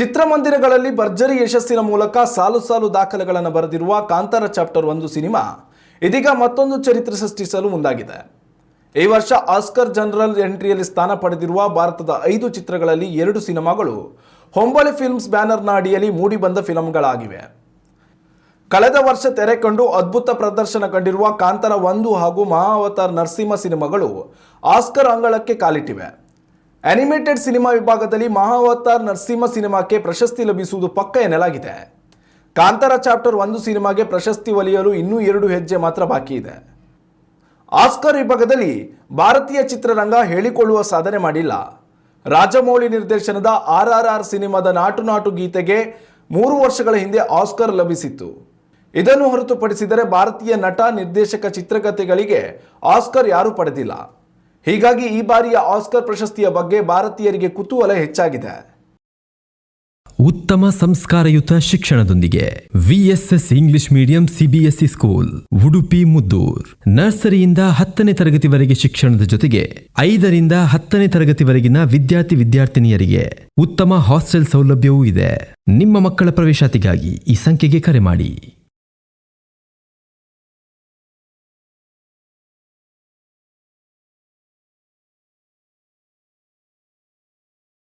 ಚಿತ್ರಮಂದಿರಗಳಲ್ಲಿ ಭರ್ಜರಿ ಯಶಸ್ಸಿನ ಮೂಲಕ ಸಾಲು ಸಾಲು ದಾಖಲೆಗಳನ್ನು ಬರೆದಿರುವ ಕಾಂತಾರ ಚಾಪ್ಟರ್ ಒಂದು ಸಿನಿಮಾ ಇದೀಗ ಮತ್ತೊಂದು ಚರಿತ್ರೆ ಸೃಷ್ಟಿಸಲು ಮುಂದಾಗಿದೆ. ಈ ವರ್ಷ ಆಸ್ಕರ್ ಜನರಲ್ ಎಂಟ್ರಿಯಲ್ಲಿ ಸ್ಥಾನ ಪಡೆದಿರುವ ಭಾರತದ ಐದು ಚಿತ್ರಗಳಲ್ಲಿ ಎರಡು ಸಿನಿಮಾಗಳು ಹೊಂಬಳಿ ಫಿಲ್ಮ್ಸ್ ಬ್ಯಾನರ್ನ ಅಡಿಯಲ್ಲಿ ಮೂಡಿಬಂದ ಫಿಲಂಗಳಾಗಿವೆ. ಕಳೆದ ವರ್ಷ ತೆರೆ ಕಂಡು ಅದ್ಭುತ ಪ್ರದರ್ಶನ ಕಂಡಿರುವ ಕಾಂತಾರ ಒಂದು ಹಾಗೂ ಮಹಾವತಾರ್ ನರಸಿಂಹ ಸಿನಿಮಾಗಳು ಆಸ್ಕರ್ ಅಂಗಳಕ್ಕೆ ಕಾಲಿಟ್ಟಿವೆ. ಅನಿಮೇಟೆಡ್ ಸಿನಿಮಾ ವಿಭಾಗದಲ್ಲಿ ಮಹಾವತಾರ್ ನರಸಿಂಹ ಸಿನಿಮಾಕ್ಕೆ ಪ್ರಶಸ್ತಿ ಲಭಿಸುವುದು ಪಕ್ಕ ಎನ್ನಲಾಗಿದೆ. ಕಾಂತಾರ ಚಾಪ್ಟರ್ ಒಂದು ಸಿನಿಮಾಗೆ ಪ್ರಶಸ್ತಿ ಒಲಿಯಲು ಇನ್ನೂ ಎರಡು ಹೆಜ್ಜೆ ಮಾತ್ರ ಬಾಕಿ ಇದೆ. ಆಸ್ಕರ್ ವಿಭಾಗದಲ್ಲಿ ಭಾರತೀಯ ಚಿತ್ರರಂಗ ಹೇಳಿಕೊಳ್ಳುವ ಸಾಧನೆ ಮಾಡಿಲ್ಲ. ರಾಜಮೌಳಿ ನಿರ್ದೇಶನದ ಆರ್ ಆರ್ ಆರ್ ಸಿನಿಮಾದ ನಾಟು ನಾಟು ಗೀತೆಗೆ ಮೂರು ವರ್ಷಗಳ ಹಿಂದೆ ಆಸ್ಕರ್ ಲಭಿಸಿತ್ತು. ಇದನ್ನು ಹೊರತುಪಡಿಸಿದರೆ ಭಾರತೀಯ ನಟ ನಿರ್ದೇಶಕ ಚಿತ್ರಕಥೆಗಳಿಗೆ ಆಸ್ಕರ್ ಯಾರೂ ಪಡೆದಿಲ್ಲ. ಹೀಗಾಗಿ ಈ ಬಾರಿಯ ಆಸ್ಕರ್ ಪ್ರಶಸ್ತಿಯ ಬಗ್ಗೆ ಭಾರತೀಯರಿಗೆ ಕುತೂಹಲ ಹೆಚ್ಚಾಗಿದೆ. ಉತ್ತಮ ಸಂಸ್ಕಾರಯುತ ಶಿಕ್ಷಣದೊಂದಿಗೆ VSS English medium CBSE school, Udupi, Muddur. ನರ್ಸರಿಯಿಂದ ಹತ್ತನೇ ತರಗತಿವರೆಗೆ ಶಿಕ್ಷಣದ ಜೊತೆಗೆ ಐದರಿಂದ ಹತ್ತನೇ ತರಗತಿವರೆಗಿನ ವಿದ್ಯಾರ್ಥಿ ವಿದ್ಯಾರ್ಥಿನಿಯರಿಗೆ ಉತ್ತಮ ಹಾಸ್ಟೆಲ್ ಸೌಲಭ್ಯವೂ ಇದೆ. ನಿಮ್ಮ ಮಕ್ಕಳ ಪ್ರವೇಶಾತಿಗಾಗಿ ಈ ಸಂಖ್ಯೆಗೆ ಕರೆ ಮಾಡಿ.